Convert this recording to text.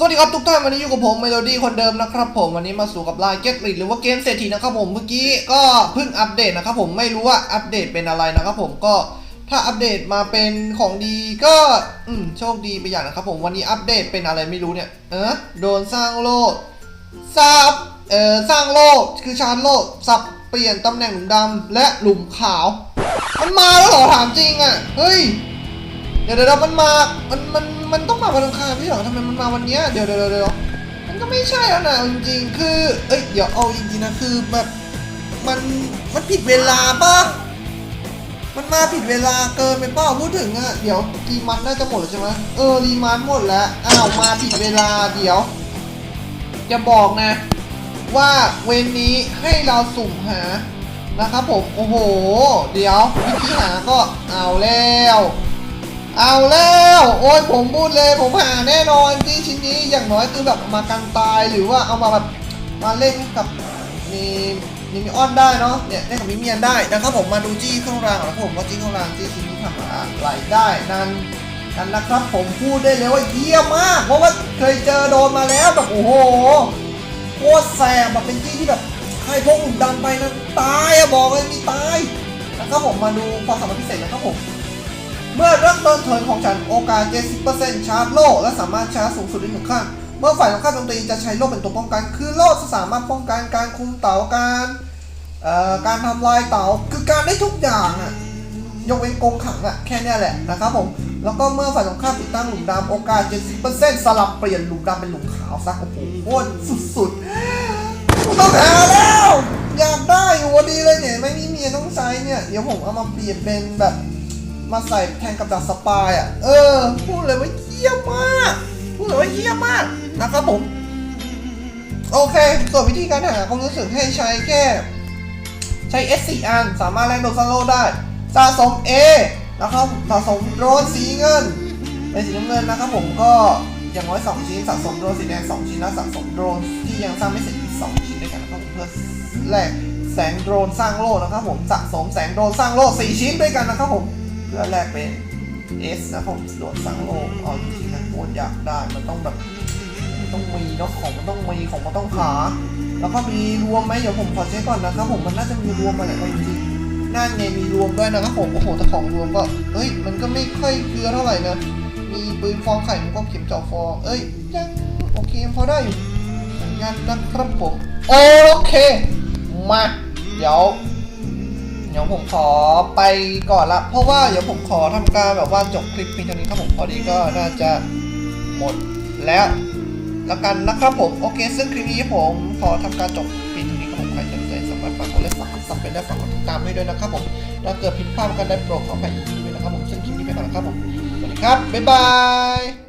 สวัสดีครับทุกท่านวันนี้อยู่กับผมเมโลดี้คนเดิมนะครับผมวันนี้มาสู่กับไลน์เก็ตลิหรือว่าเกมเศรษฐีนะครับผมเมื่อกี้ก็เพิ่งอัปเดตนะครับผมไม่รู้ว่าอัปเดตเป็นอะไรนะครับผมก็ถ้าอัปเดตมาเป็นของดีก็อืมโชคดีไปอย่างนะครับผมวันนี้อัปเดตเป็นอะไรไม่รู้เนี่ยเออโดนสร้างโลกสับเอ่อสร้างโลกคือชาร์จโลกสับเปลี่ยนตำแหน่งหลุมดำและหลุมขาว มันมาแล้วเหรอถามจริงอะเฮ้ย ดี๋ยวเดี๋ยวมันมา มันมันมันต้องมาวันอังคารพี่หรอทำไมมันมาวันเนี้ยเดี๋ยวเดี๋ยวเดี๋ยวมันก็ไม่ใช่แล้วนะจริงๆ คือ เอ้ยเดี๋ยวเอาจริงๆนะคือแบบมันมันผิดเวลาป่ะมันมาผิดเวลาเกินไปเปล่าพูดถึงอะเดี๋ยวรีมันน่าจะหมดใช่ไหมเออรีมันหมดแล้วอ้าวมาผิดเวลาเดี๋ยวจะบอกนะ ว่าเวนนี้ให้เราสุ่มหานะครับผมโอ้โห เดี๋ยววิธีหาก็เอาแล้ว เอาแล้วโอ้ยผมพูดเลยผมหาแน่นอนที่ชิ้นนี้อย่างน้อยคือแบบมากันตายหรือว่าเอามาแบบมาเล่นกับมีมีมิออนได้เนาะเนี่ยเล่นกับมิเมียนได้นะครับผมมาดูจี้ข้างรางนะครับผมว่าจี้ข้างรางจี้ชิ้นนี้ทำอะไรได้นั่นนั่นนะครับผมพูดได้เลยว่าเยี่ยมมาก เพราะว่าเคยเจอโดนมาแล้วแบบโอ้โหโคตรแสบแบบเป็นจี้ที่แบบใครพกหุ่นดำไปนะตายอะบอกเลยมีตายนะครับผมมาดูความสามารถพิเศษนะครับผม เมื่อเริ่มต้นเทิร์นของฉันโอกาส 70%ชาร์จโล่และสามารถชาร์จสูงสุดได้หนึ่งครั้งเมื่อฝ่ายตรงข้ามโจมตีจะใช้โล่เป็นตัวป้องกัน คือโล่จะสามารถป้องกันการคุมเต๋าการการทำลายเต๋าคือการได้ทุกอย่างอะยกเว้นกงขังอะแค่เนี้ยแหละนะครับผมแล้วก็เมื่อฝ่ายตรงข้ามติดตั้งหลุมดำโอกาส 70%สลับเปลี่ยนหลุมดำเป็นหลุมขาวซะโอ้โหโคตรสุดๆต้องหาแล้ว อยากได้อยู่วันดีเลยเนี่ยไม่มีเมียต้องใช้เนี่ย เดี๋ยวผมเอามาเปลี่ยนเป็นแบบ มาใส่แทนกับดักสปายอะ เออ พูดเลยว่าเยี่ยมมาก พูดเลยว่าเยี่ยมมากนะครับผม โอเค ส่วนวิธีการหาความรู้สึกให้ใช้แค่ ใช้ S 4อัน สามารถแลกโดนซันโลได้สะสม A นะครับสะสมโดรนสีเงินเป็นสีน้ำเงินนะครับผมก็อย่างน้อย2ชิ้นสะสมโดรนสีแดง2ชิ้นและสะสมโดรนที่ยังสร้างไม่เสร็จอีก2ชิ้นด้วยกันนะครับผมเพื่อแลกแสงโดรนสร้างโล่นะครับผมสะสมแสงโดรนสร้างโล่4ชิ้นด้วยกันนะครับผม เพื่อแลกเป็น S นะครับผมโดรนสร้างโล่เอาจริงๆนะโคตรอยากได้มันต้องแบบต้องมีเนาะของมันต้องมีของมันต้องหาแล้วก็มีรวมไหมเดี๋ยวผมขอเช็คก่อนนะครับผมมันน่าจะมีรวมมาแหละเอาจริงๆนั่นไงมีรวมด้วยนะครับผมโอ้โหแต่ของรวมก็เอ้ยมันก็ไม่ค่อยเกลือเท่าไหร่นะมีปืนฟองไข่มันก็เข็มเจาะฟอง เอ้ยยังโอเคพอได้อยู่เหมือนกันนะครับผมโอเคมาเดี๋ยว เดี๋ยวผมขอไปก่อนละ เพราะว่าเดี๋ยวผมขอทำการแบบว่าจบคลิปเพียงเท่านี้ครับผมพอดีก็น่าจะหมดแล้วแล้วกันนะครับผมโอเคซึ่งคลิปนี้ผมขอทำการจบเพียงเท่านี้ครับผมใครสนใจสามารถฝากกดไลค์ฝากกดซับเป็นได้ฝากกดติดตามให้ด้วยนะครับผมถ้าเกิดผิดพลาดกันได้โปรดขออภัยอีกทีด้วยนะครับผมซึ่งคลิปนี้ไปก่อนนะครับผมสวัสดีครับบ๊ายบาย